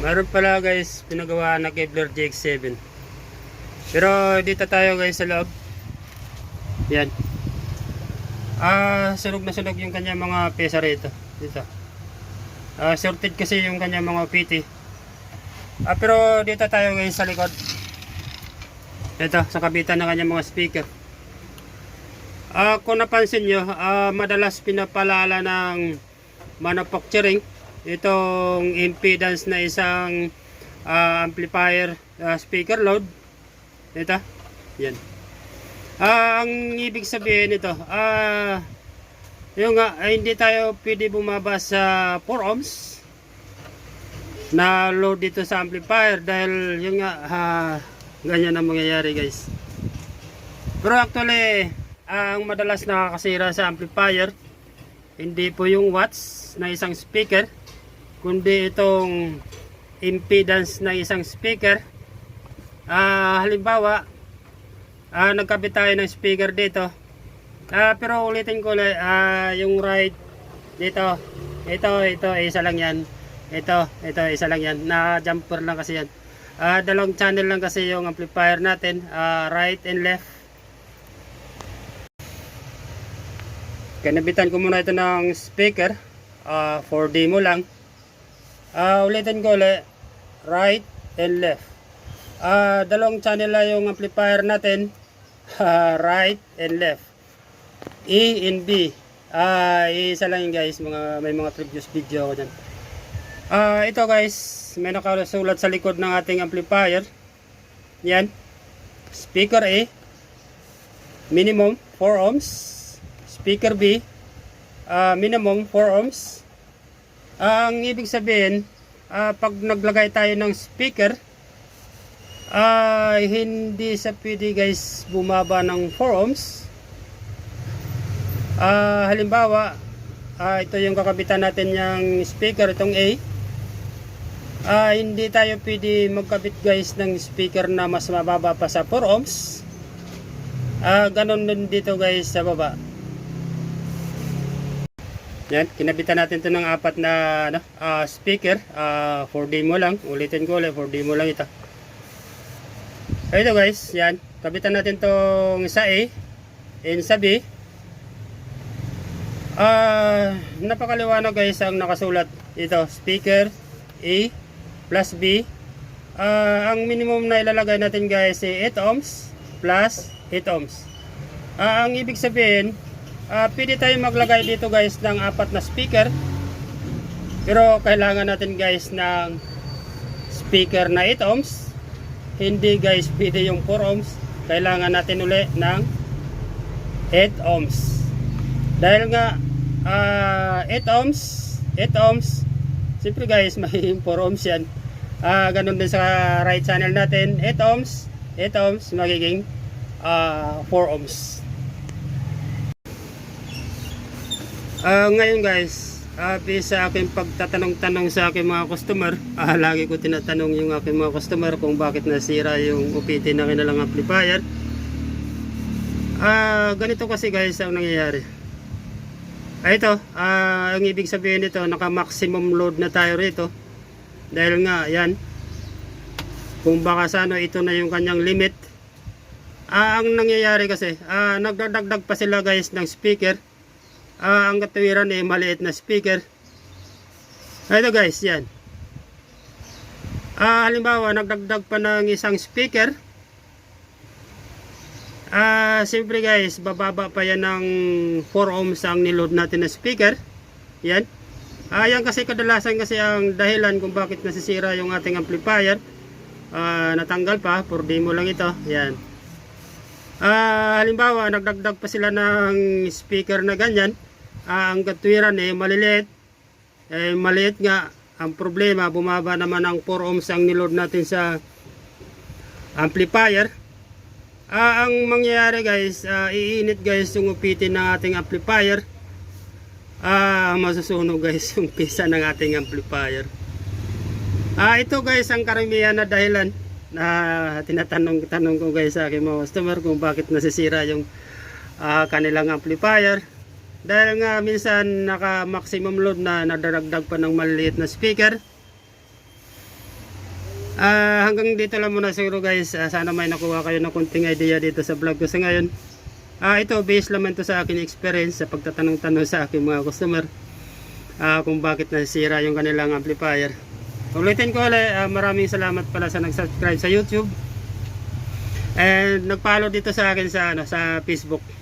Meron pala guys, pinagawa na Kevlar GX7. Pero dito tayo guys sa loob. Yan. Ah, sunog na sunog yung kanya mga pesa rito. Dito. Ah, sorted kasi yung kanya mga PT. Ah, pero dito tayo guys sa likod. Ito, sa kabitan ng kanya mga speaker. Ah, kung napansin nyo, ah, madalas pinapalala ng manufacturing itong impedance na isang ah, amplifier ah, speaker load. Ito. Yan. Ah, ang ibig sabihin nito, ah, yung nga, ay hindi tayo pwede bumaba sa 4 ohms na load dito sa amplifier dahil yung nga, ah, ganyan ang mangyayari guys. Pero actually, ang madalas nakakasira sa amplifier, hindi po yung watts na isang speaker, kundi itong impedance ng isang speaker. Ah, halimbawa, ah, nagkabit tayo ng speaker dito. Ah, pero ulitin ko ulit, ah, yung right dito. Ito, ito, isa lang yan. Ito, ito, isa lang yan. Na jumper lang kasi yan. Ah, dalawang channel lang kasi yung amplifier natin, ah, right and left. Kanabitan ko muna ito ng speaker, ah, for demo lang. Ah, ulitin ko ulit, right and left. Ah, dalawang channel lang yung amplifier natin, ah, right and left. E and B. Ah, isa lang yun guys, mga may mga previous video ako dyan. Ah, ito guys, may nakasulat sa likod ng ating amplifier. Yan. Speaker A. Minimum 4 ohms. Speaker B. ah, minimum 4 ohms. Ang ibig sabihin, ah, pag naglagay tayo ng speaker, ah, hindi sa pwede guys bumaba ng 4 ohms. Ah, halimbawa, ah, ito yung kakabitan natin yung speaker, itong A. Ah, hindi tayo pwede magkabit guys ng speaker na mas mababa pa sa 4 ohms. Ah, ganun din dito guys sa baba. Yan, kinabitan natin to ng apat na ano, ah, speaker. Ah, for demo lang. Ulitin ko ulit, for demo lang ito. Ito guys, yan. Kabitan natin tong sa A and sa B. Ah, napakaliwanag guys ang nakasulat. Ito, speaker A plus B. Ah, ang minimum na ilalagay natin guys ay 8 ohms plus 8 ohms. Ah, ang ibig sabihin, ah, pwede tayo maglagay dito guys ng apat na speaker. Pero kailangan natin guys ng speaker na 8 ohms. Hindi guys pwede yung 4 ohms. Kailangan natin uli ng 8 ohms. Dahil nga ah 8 ohms, 8 ohms. Siyempre guys, may 4 ohms yan. Ah, ganun din sa right channel natin, 8 ohms, 8 ohms magiging ah 4 ohms. Ah, ngayon guys, based sa aking pagtatanong-tanong sa aking mga customer, ah, lagi ko tinatanong yung aking mga customer kung bakit nasira yung UPT na kanilang amplifier. Ah, ganito kasi guys ang nangyayari. Ah, ito, ah, ang ibig sabihin nito, naka-maximum load na tayo rito. Dahil nga, yan, kung baka sa ito na yung kanyang limit. Ah, ang nangyayari kasi, ah, nagdadagdag pa sila guys ng speaker. Ah, ang katuwiran ay maliit na speaker. Ito guys, yan. Ah, halimbawa, nagdagdag pa ng isang speaker. Ah, siyempre guys, bababa pa yan ng 4 ohms ang niload natin na speaker. Yan. Ah, yan kasi kadalasan kasi ang dahilan kung bakit nasisira yung ating amplifier. Ah, natanggal pa, for demo lang ito. Yan. Ah, halimbawa, nagdagdag pa sila ng speaker na ganyan. Ah, ang katwiran eh maliliit. Eh maliit nga ang problema, bumaba naman ang 4 ohms ang niload natin sa amplifier. Ah, ang mangyayari guys, ah, iinit guys yung upitin ng ating amplifier. Ah, masusunog guys yung pisa ng ating amplifier. Ah, ito guys ang karamihan na dahilan na tinatanong-tanong ko guys sa aking mga customer kung bakit nasisira yung ah, kanilang amplifier. Dahil nga minsan naka maximum load na nadaragdag pa ng maliliit na speaker. Ah, hanggang dito lang muna siguro guys. Ah, sana may nakuha kayo ng kunting idea dito sa vlog ko sa ngayon. Ah, ito based naman to sa akin experience sa pagtatanong-tanong sa aking mga customer. Ah, kung bakit nasisira yung kanilang amplifier. Ulitin ko ulit, ah, maraming salamat pala sa nag-subscribe sa YouTube. And nag-follow dito sa akin sa ano sa Facebook.